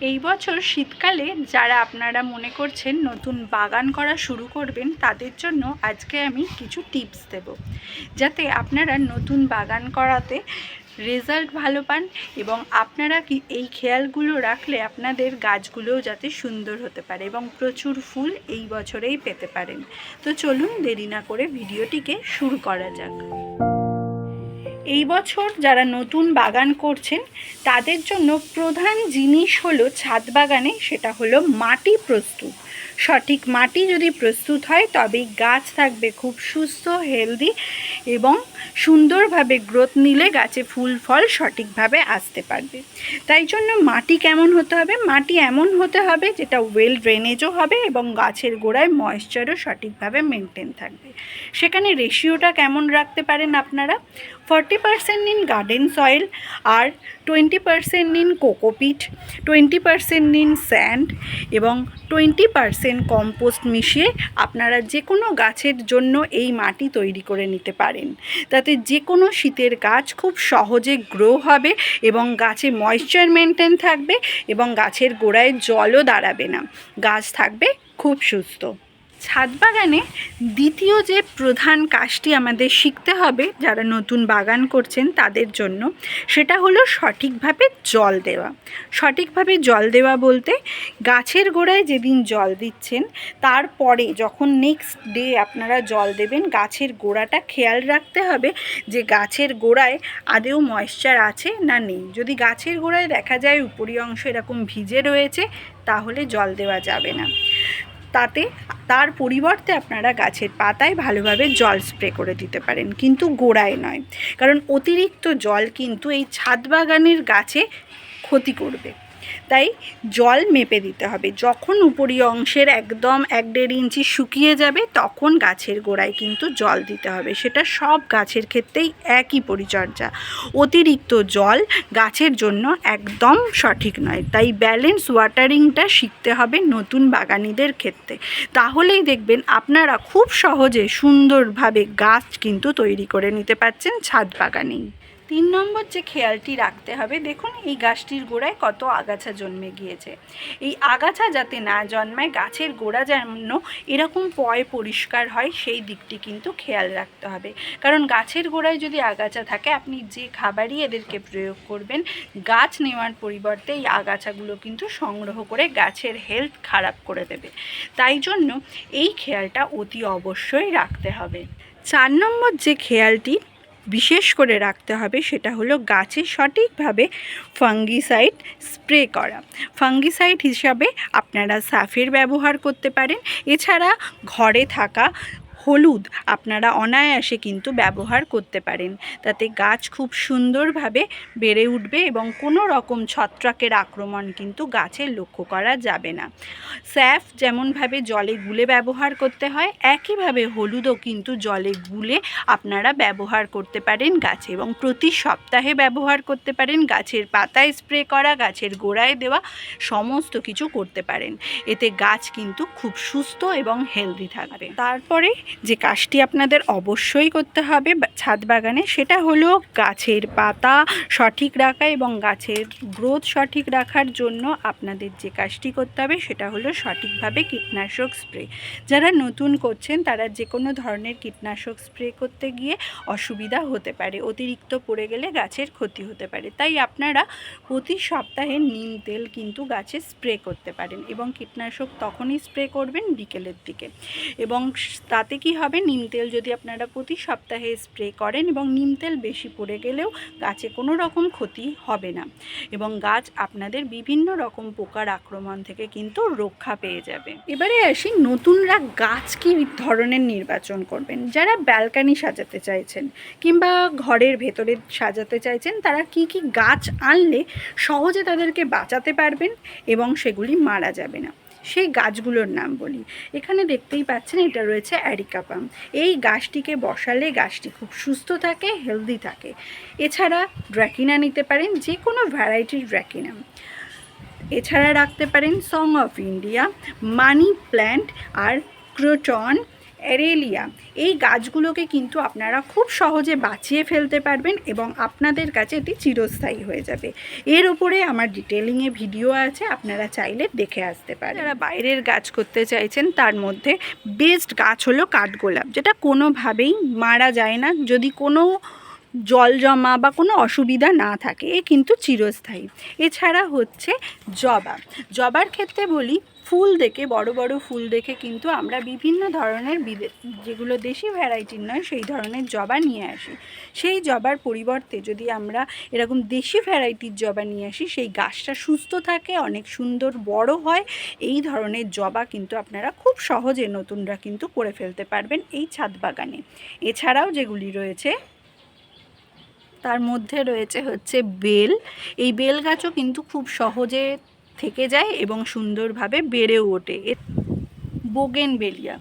এই বছর শীতকালে যারা আপনারা মনে করছেন নতুন বাগান করা শুরু করবেন, তাদের জন্য আজকে আমি কিছু টিপস দেব। যাতে আপনারা নতুন বাগান করাতে রেজাল্ট ভালো পান এবং আপনারা কি এই খেয়ালগুলো রাখলে আপনাদের গাছগুলোও যাতে সুন্দর হতে পারে এবং প্রচুর ফুল এই বছরেই পেতে পারেন। তো চলুন দেরি না করে ভিডিওটিকে শুরু করা যাক। এই বছর যারা নতুন বাগান করছেন, তাদের জন্য প্রধান জিনিস হলো ছাদ বাগানে, সেটা হলো মাটি প্রস্তুত। সঠিক মাটি যদি প্রস্তুত হয়, তবেই গাছ থাকবে খুব সুস্থ হেলদি এবং সুন্দরভাবে গ্রোথ নিলে গাছে ফুল, ফল সঠিকভাবে আসতে পারবে। তাই জন্য মাটি কেমন হতে হবে? মাটি এমন হতে হবে যেটা ওয়েল ড্রেনেজও হবে এবং গাছের গোড়ায় ময়েশ্চারও সঠিকভাবে মেনটেন থাকবে। সেখানে রেশিওটা কেমন রাখতে পারেন আপনারা? ফর্টি পার্সেন্ট নিন গার্ডেন সয়েল আর টোয়েন্টি পার্সেন্ট নিন কোকোপিট টোয়েন্টি পার্সেন্ট নিন স্যান্ড এবং টোয়েন্টি কম্পোস্ট মিশিয়ে আপনারা যে কোনো গাছের জন্য এই মাটি তৈরি করে নিতে পারেন। তাতে যে কোনো শীতের গাছ খুব সহজে গ্রো হবে এবং গাছে ময়েশ্চার মেনটেন থাকবে এবং গাছের গোড়ায় জলও দাঁড়াবে না। গাছ থাকবে খুব সুস্থ। ছাদ বাগানে দ্বিতীয় যে প্রধান কাজটি আমাদের শিখতে হবে, যারা নতুন বাগান করছেন তাদের জন্য, সেটা হলো সঠিকভাবে জল দেওয়া। সঠিকভাবে জল দেওয়া বলতে গাছের গোড়ায় যেদিন জল দিচ্ছেন, তারপরে যখন নেক্সট ডে আপনারা জল দেবেন, গাছের গোড়াটা খেয়াল রাখতে হবে যে গাছের গোড়ায় আদেও ময়েশ্চার আছে না নেই। যদি গাছের গোড়ায় দেখা যায় উপরি অংশ এরকম ভিজে রয়েছে, তাহলে জল দেওয়া যাবে না। তাতে তার পরিবর্তে আপনারা গাছের পাতায় ভালোভাবে জল স্প্রে করে দিতে পারেন, কিন্তু গোড়ায় নয়। কারণ অতিরিক্ত জল কিন্তু এই ছাদ বাগানের গাছে ক্ষতি করবে। তাই জল মেপে দিতে হবে। যখন উপরি অংশের একদম এক দেড় ইঞ্চি শুকিয়ে যাবে, তখন গাছের গোড়ায় কিন্তু জল দিতে হবে। সেটা সব গাছের ক্ষেত্রেই একই পরিচর্যা। অতিরিক্ত জল গাছের জন্য একদম সঠিক নয়। তাই ব্যালেন্স ওয়াটারিংটা শিখতে হবে নতুন বাগানিদের ক্ষেত্রে। তাহলেই দেখবেন আপনারা খুব সহজে সুন্দরভাবে গাছ কিন্তু তৈরি করে নিতে পারছেন ছাদ বাগানেই। তিন নম্বর যে খেয়ালটি রাখতে হবে, দেখুন এই গাছটির গোড়ায় কত আগাছা জন্মে গিয়েছে। এই আগাছা যাতে না জন্মায়, গাছের গোড়া যেন এরকম পয় পরিষ্কার হয়, সেই দিকটি কিন্তু খেয়াল রাখতে হবে। কারণ গাছের গোড়ায় যদি আগাছা থাকে, আপনি যে খাবারই এদেরকে প্রয়োগ করবেন, গাছ নেওয়ার পরিবর্তে এই আগাছাগুলো কিন্তু সংগ্রহ করে গাছের হেলথ খারাপ করে দেবে। তাই জন্য এই খেয়ালটা অতি অবশ্যই রাখতে হবে। চার নম্বর যে খেয়ালটি বিশেষ করে রাখতে হবে সেটা হলো গাছে সঠিকভাবে ফাঙ্গিসাইড স্প্রে করা। ফাঙ্গিসাইড হিসাবে আপনারা সাফের ব্যবহার করতে পারেন। এছাড়া ঘরে থাকা হলুদ আপনারা অনায়াসে কিন্তু ব্যবহার করতে পারেন। তাতে গাছ খুব সুন্দরভাবে বেড়ে উঠবে এবং কোনো রকম ছত্রাকের আক্রমণ কিন্তু গাছে লক্ষ্য করা যাবে না। স্যাফ যেমনভাবে জলে গুলে ব্যবহার করতে হয়, একইভাবে হলুদও কিন্তু জলে গুলে আপনারা ব্যবহার করতে পারেন গাছে এবং প্রতি সপ্তাহে ব্যবহার করতে পারেন। গাছের পাতায় স্প্রে করা, গাছের গোড়ায় দেওয়া সমস্ত কিছু করতে পারেন। এতে গাছ কিন্তু খুব সুস্থ এবং হেলদি থাকবে। তারপরে যে কাজটি আপনাদের অবশ্যই করতে হবে ছাদ বাগানে, সেটা হলো গাছের পাতা সঠিক রাখা এবং গাছের গ্রোথ সঠিক রাখার জন্য আপনাদের যে কাজটি করতে হবে, সেটা হলো সঠিকভাবে কীটনাশক স্প্রে। যারা নতুন করছেন, তারা যে কোনো ধরনের কীটনাশক স্প্রে করতে গিয়ে অসুবিধা হতে পারে, অতিরিক্ত পড়ে গেলে গাছের ক্ষতি হতে পারে। তাই আপনারা প্রতি সপ্তাহে নিম তেল কিন্তু গাছে স্প্রে করতে পারেন এবং কীটনাশক তখনই স্প্রে করবেন বিকেলের দিকে। এবং তাতে কি হবে? নিম তেল যদি আপনারা প্রতি সপ্তাহে স্প্রে করেন এবং নিম তেল বেশি পড়ে গেলেও গাছে কোনো রকম ক্ষতি হবে না এবং গাছ আপনাদের বিভিন্ন রকম পোকার আক্রমণ থেকে কিন্তু রক্ষা পেয়ে যাবে। এবারে আসি নতুনরা গাছ কি ধরনের নির্বাচন করবেন? যারা ব্যালকানি সাজাতে চাইছেন কিংবা ঘরের ভেতরে সাজাতে চাইছেন, তারা কি কি গাছ আনলে সহজে তাদেরকে বাঁচাতে পারবেন এবং সেগুলি মারা যাবে না? সেই গাছগুলোর নাম বলি। এখানে দেখতেই পাচ্ছেন এটা রয়েছে অ্যারিকাপাম। এই গাছটিকে বসালে গাছটি খুব সুস্থ থাকে, হেলদি থাকে। এছাড়া ড্র্যাকিনা নিতে পারেন যে কোনো ভ্যারাইটির ড্র্যাকিনা। এছাড়া রাখতে পারেন song of India, money plant R croton aralia এই গাছগুলোকে কিন্তু আপনারা খুব সহজে বাঁচিয়ে ফেলতে পারবেন এবং আপনাদের কাছে এটি চিরস্থায়ী হয়ে যাবে। এর উপরে আমার ডিটেলিংয়ে ভিডিও আছে, আপনারা চাইলে দেখে আসতে পারেন। যারা বাইরের গাছ করতে চাইছেন, তার মধ্যে বেস্ট গাছ হলো কাঠগোলাপ, যেটা কোনোভাবেই মারা যায় না। যদি কোনো জল জমা বা কোনো অসুবিধা না থাকে, এ কিন্তু চিরস্থায়ী। এছাড়া হচ্ছে জবা। জবার ক্ষেত্রে বলি, ফুল দেখে, বড় বড় ফুল দেখে কিন্তু আমরা বিভিন্ন ধরনের যেগুলো দেশি ভ্যারাইটির নয়, সেই ধরনের জবা নিয়ে আসি। সেই জবার পরিবর্তে যদি আমরা এরকম দেশি ভ্যারাইটির জবা নিয়ে আসি, সেই গাছটা সুস্থ থাকে, অনেক সুন্দর বড় হয়, এই ধরনের জবা কিন্তু আপনারা খুব সহজে নতুনরা কিন্তু করে ফেলতে পারবেন এই ছাদ বাগানে। এছাড়াও যেগুলি রয়েছে তার মধ্যে রয়েছে হচ্ছে বেল। এই বেল গাছও কিন্তু খুব সহজে থেকে যায় এবং সুন্দরভাবে বেড়েও ওঠে। বোগেন বেলিয়া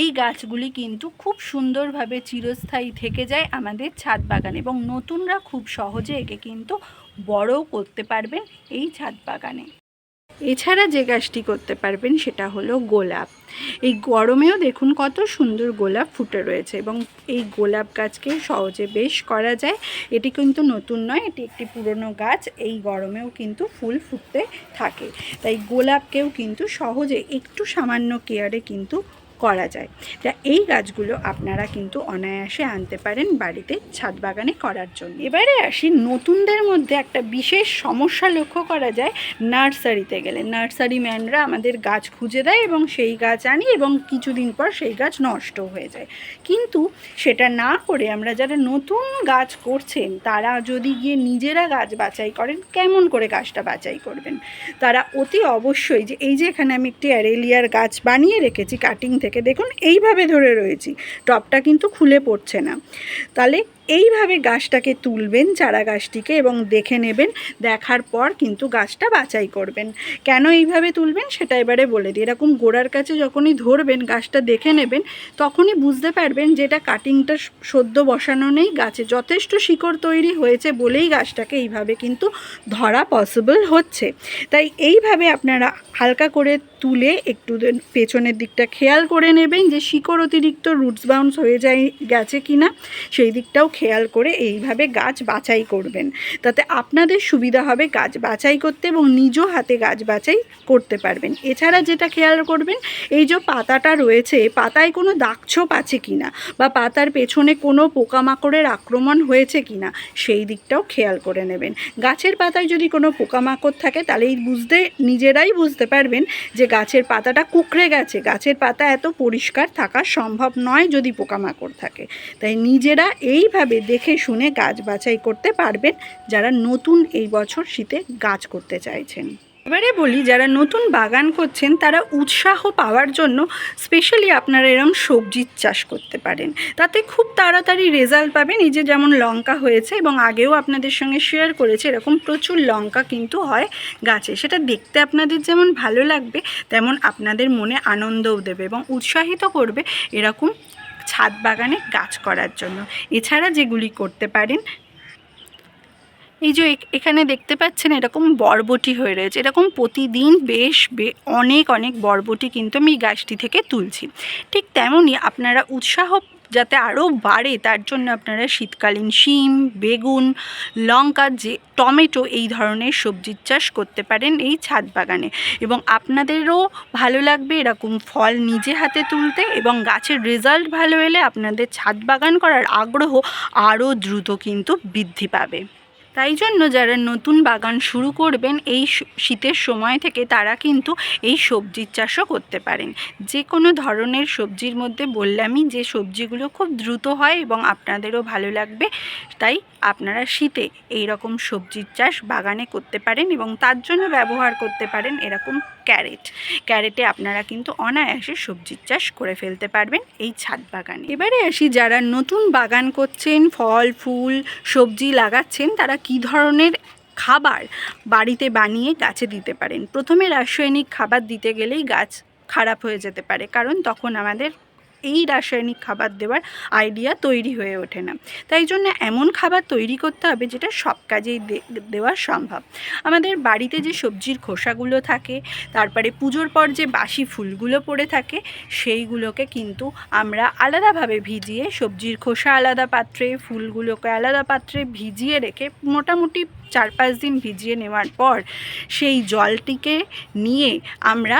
এই গাছগুলি কিন্তু খুব সুন্দরভাবে চিরস্থায়ী থেকে যায় আমাদের ছাদ বাগানে এবং নতুনরা খুব সহজে একে কিন্তু বড়ও করতে পারবেন এই ছাদ বাগানে। এছাড়া যে গাছটি করতে পারবেন সেটা হলো গোলাপ। এই গরমেও দেখুন কত সুন্দর গোলাপ ফুটে রয়েছে এবং এই গোলাপ গাছকে সহজে বেশ করা যায়। এটি কিন্তু নতুন নয়, এটি একটি পুরনো গাছ, এই গরমেও কিন্তু ফুল ফুটতে থাকে। তাই গোলাপকেও কিন্তু সহজে একটু সামান্য কেয়ারে কিন্তু করা যায়। তা এই গাছগুলো আপনারা কিন্তু অনায়াসে আনতে পারেন বাড়িতে ছাদ বাগানে করার জন্য। এবারে আসি নতুনদের মধ্যে একটা বিশেষ সমস্যা লক্ষ্য করা যায়। নার্সারিতে গেলে। নার্সারি ম্যানরা আমাদের গাছ খুঁজে দেয় এবং সেই গাছ আনি এবং কিছুদিন পর সেই গাছ নষ্ট হয়ে যায়। কিন্তু সেটা না করে আমরা যারা নতুন গাছ করছেন, তারা যদি গিয়ে নিজেরা গাছ বাছাই করেন, কেমন করে গাছটা বাছাই করবেন? তারা অতি অবশ্যই যে, এই যে এখানে আমি একটি অ্যারেলিয়ার গাছ বানিয়ে রেখেছি, কাটিং থেকে দেখুন এইভাবে ধরে রয়েছি। টপটা কিন্তু খুলে পড়ছে না। তাহলে এইভাবে গাছটাকে তুলবেন, চারা গাছটিকে, এবং দেখে নেবেন, দেখার পর কিন্তু গাছটা বাছাই করবেন। কেন এইভাবে তুলবেন সেটা এবারে বলে দিই। এরকম গোড়ার কাছে যখনই ধরবেন, গাছটা দেখে নেবেন, তখনই বুঝতে পারবেন যে এটা কাটিংটা সদ্য বসানো নেই গাছে। যথেষ্ট শিকড় তৈরি হয়েছে বলেই গাছটাকে এইভাবে কিন্তু ধরা পসিবল হচ্ছে। তাই এইভাবে আপনারা হালকা করে তুলে একটু পেছনের দিকটা খেয়াল করে নেবেন যে শিকড় অতিরিক্ত রুটস বাউন্স হয়ে যায়, গেছে কিনা। সেই দিকটাও খেয়াল করে এইভাবে গাছ বাছাই করবেন। তাতে আপনাদের সুবিধা হবে গাছ বাছাই করতে এবং নিজ হাতে গাছ বাছাই করতে পারবেন। এছাড়া যেটা খেয়াল করবেন, এই যে পাতাটা রয়েছে, পাতায় কোনো দাগছোপ আছে কি না বা পাতার পেছনে কোনো পোকামাকড়ের আক্রমণ হয়েছে কি না সেই দিকটাও খেয়াল করে নেবেন। গাছের পাতায় যদি কোনো পোকামাকড় থাকে তাহলে এই বুঝতে, নিজেরাই বুঝতে পারবেন যে গাছের পাতাটা কুকড়ে গেছে। গাছের পাতা এত পরিষ্কার থাকা সম্ভব নয় যদি পোকামাকড় থাকে। তাই নিজেরা এইভাবে দেখে শুনে গাছ বাছাই করতে পারবেন যারা নতুন এই বছর শীতে গাছ করতে চাইছেন। এবারে বলি, যারা নতুন বাগান করছেন, তারা উৎসাহ পাওয়ার জন্য স্পেশালি আপনারা এরম সবজির চাষ করতে পারেন। তাতে খুব তাড়াতাড়ি রেজাল্ট পাবেন। এই যে যেমন লঙ্কা হয়েছে এবং আগেও আপনাদের সঙ্গে শেয়ার করেছে, এরকম প্রচুর লঙ্কা কিন্তু হয় গাছে। সেটা দেখতে আপনাদের যেমন ভালো লাগবে, তেমন আপনাদের মনে আনন্দও দেবে এবং উৎসাহিত করবে এরকম ছাদ বাগানে গাছ করার জন্য। এছাড়া যেগুলি করতে পারেন, এই যে এখানে দেখতে পাচ্ছেন এরকম বরবটি হয়ে রয়েছে। এরকম প্রতিদিন বেশ অনেক অনেক বরবটি কিন্তু আমি গাছটি থেকে তুলছি। ঠিক তেমনই আপনারা উৎসাহ যাতে আরও বাড়ে, তার জন্য আপনারা শীতকালীন শিম, বেগুন, লঙ্কা, যে টমেটো এই ধরনের সবজির চাষ করতে পারেন এই ছাদ বাগানে। এবং আপনাদেরও ভালো লাগবে এরকম ফল নিজে হাতে তুলতে এবং গাছের রেজাল্ট ভালো এলে আপনাদের ছাদ বাগান করার আগ্রহ আরও দ্রুত কিন্তু বৃদ্ধি পাবে। তাই জন্য যারা নতুন বাগান শুরু করবেন, এই শীতের সময় থেকে তারা কিন্তু এই সবজির চাষও করতে পারেন। যে কোনো ধরনের সবজির মধ্যে বললামই যে সবজিগুলো খুব দ্রুত হয় এবং আপনাদেরও ভালো লাগবে, তাই আপনারা শীতে এই রকম সবজির চাষ বাগানে করতে পারেন এবং তার জন্য ব্যবহার করতে পারেন এরকম ক্যারেট। ক্যারেটে আপনারা কিন্তু অনায়াসে সবজির চাষ করে ফেলতে পারবেন এই ছাদ বাগানে। এবারে আসি, যারা নতুন বাগান করছেন, ফল, ফুল, সবজি লাগাচ্ছেন, তারা কি ধরনের খাবার বাড়িতে বানিয়ে গাছে দিতে পারেন? প্রথমে রাসায়নিক খাবার দিতে গেলেই গাছ খারাপ হয়ে যেতে পারে, কারণ তখন আমাদের এই রাসায়নিক খাবার দেওয়ার আইডিয়া তৈরি হয়ে ওঠে না। তাই জন্য এমন খাবার তৈরি করতে হবে যেটা সব কাজেই দেওয়া সম্ভব। আমাদের বাড়িতে যে সবজির খোসাগুলো থাকে, তারপরে পুজোর পর যে বাসি ফুলগুলো পড়ে থাকে, সেইগুলোকে কিন্তু আমরা আলাদাভাবে ভিজিয়ে সবজির খোসা আলাদা পাত্রে, ফুলগুলোকে আলাদা পাত্রে ভিজিয়ে রেখে মোটামুটি চার পাঁচ দিন ভিজিয়ে নেওয়ার পর সেই জলটিকে নিয়ে আমরা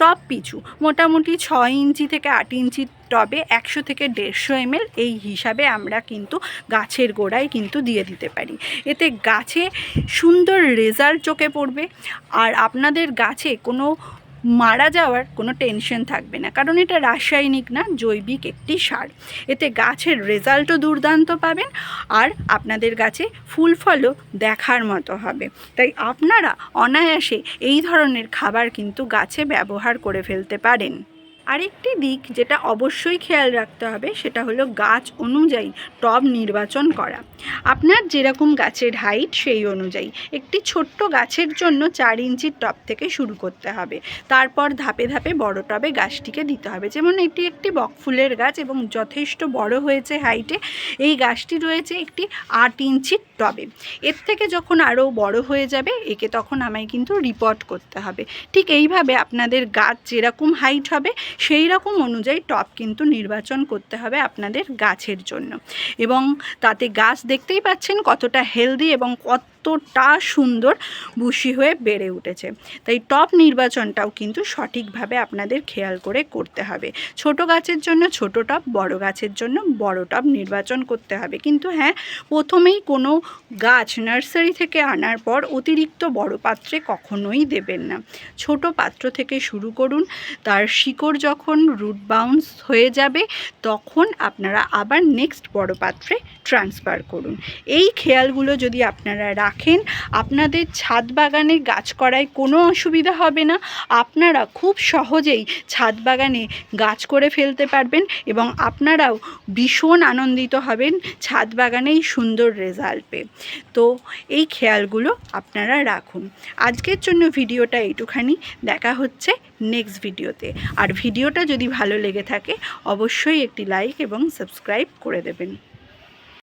টব পিছু। মোটামুটি ছ ইঞ্চি থেকে আট ইঞ্চি টবে একশো থেকে দেড়শো এমএল এই হিসাবে আমরা কিন্তু গাছের গোড়ায় কিন্তু দিয়ে দিতে পারি। এতে গাছে সুন্দর রেজাল্ট চোখে পড়বে। আর আপনাদের গাছে কোনো মারা যাওয়ার কোনো টেনশন থাকবে না। কারণ এটা রাসায়নিক না, জৈবিক একটি সার। এতে গাছের রেজাল্টও দুর্দান্ত পাবেন আর আপনাদের গাছে ফুল ফলও দেখার মতো হবে। তাই আপনারা অনায়াসে এই ধরনের খাবার কিন্তু গাছে ব্যবহার করে ফেলতে পারেন। আরেকটি দিক যেটা অবশ্যই খেয়াল রাখতে হবে সেটা হলো গাছ অনুযায়ী টব নির্বাচন করা। আপনার যেরকম গাছের হাইট সেই অনুযায়ী একটি ছোট্ট গাছের জন্য চার ইঞ্চির টব থেকে শুরু করতে হবে। তারপর ধাপে ধাপে বড় টবে গাছটিকে দিতে হবে। যেমন এটি একটি বকফুলের গাছ এবং যথেষ্ট বড় হয়েছে হাইটে এই গাছটি রয়েছে একটি আট ইঞ্চির টবে এর থেকে যখন আরও বড় হয়ে যাবে, একে তখন আমায় কিন্তু রিপোর্ট করতে হবে। ঠিক এইভাবে আপনাদের গাছ যেরকম হাইট হবে সেই রকম অনুযায়ী টপ কিন্তু নির্বাচন করতে হবে আপনাদের গাছের জন্য। এবং তাতে গাছ দেখতেই পাচ্ছেন কতটা হেলদি এবং কতটা সুন্দর বুশি হয়ে বেড়ে উঠেছে। তাই টব নির্বাচনটাও কিন্তু সঠিকভাবে আপনাদের খেয়াল করে করতে হবে। ছোট গাছের জন্য ছোট টব বড় গাছের জন্য বড় টব নির্বাচন করতে হবে। কিন্তু হ্যাঁ প্রথমেই কোনো গাছ নার্সারি থেকে আনার পর অতিরিক্ত বড় পাত্রে কখনোই দেবেন না। ছোট পাত্র থেকে শুরু করুন। তার শিকড় যখন রুট বাউন্স হয়ে যাবে, তখন আপনারা আবার নেক্সট বড় পাত্রে ট্রান্সফার করুন। এই খেয়ালগুলো যদি আপনারা রাখেন আপনাদের ছাদ বাগানে গাছ করায় কোনো অসুবিধা হবে না। আপনারা খুব সহজেই ছাদ বাগানে গাছ করে ফেলতে পারবেন এবং আপনারাও ভীষণ আনন্দিত হবেন ছাদ বাগানেই সুন্দর রেজাল্ট পেয়ে। তো এই খেয়ালগুলো আপনারা রাখুন। আজকের জন্য ভিডিওটা এইটুখানি। দেখা হচ্ছে নেক্সট ভিডিওতে। আর ভিডিওটা যদি ভালো লেগে থাকে, অবশ্যই একটি লাইক এবং সাবস্ক্রাইব করে দেবেন।